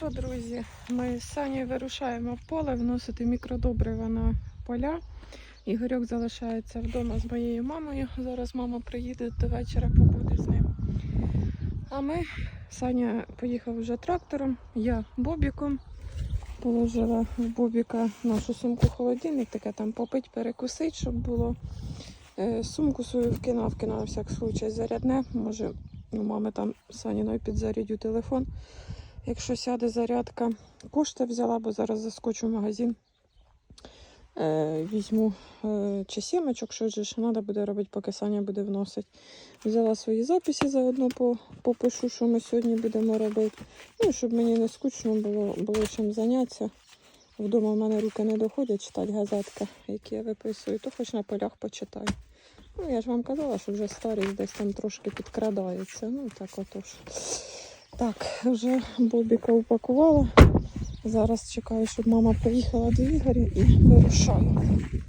Що, друзі, ми з Санєю вирушаємо в поле вносити мікродобрива на поля. Ігорьок залишається вдома з моєю мамою. Зараз мама приїде до вечора, побуде з ним. А ми, Саня поїхав вже трактором, я бобіком. Положила в бобіка нашу сумку холодильник, таке там попить, перекусить, щоб було. Е, Сумку свою вкинула на всяк случай зарядне. Може, у мами там Саніною підзарядю телефон. Якщо сяде зарядка, кошти взяла, бо зараз заскочу в магазин. Е, візьму е, чи сімочок, що ж треба буде робити, поки Саня буде вносити. Взяла свої записи, заодно попишу, що ми сьогодні будемо робити. Ну, щоб мені не скучно було, було чим зайнятися. Вдома в мене руки не доходять читати газетки, які я виписую, то хоч на полях почитаю. Ну, я ж вам казала, що вже старість десь там трошки підкрадається. Ну, так отож. Так, вже Бобіка упакувала. Зараз чекаю, щоб мама приїхала до Ігоря і вирушаю.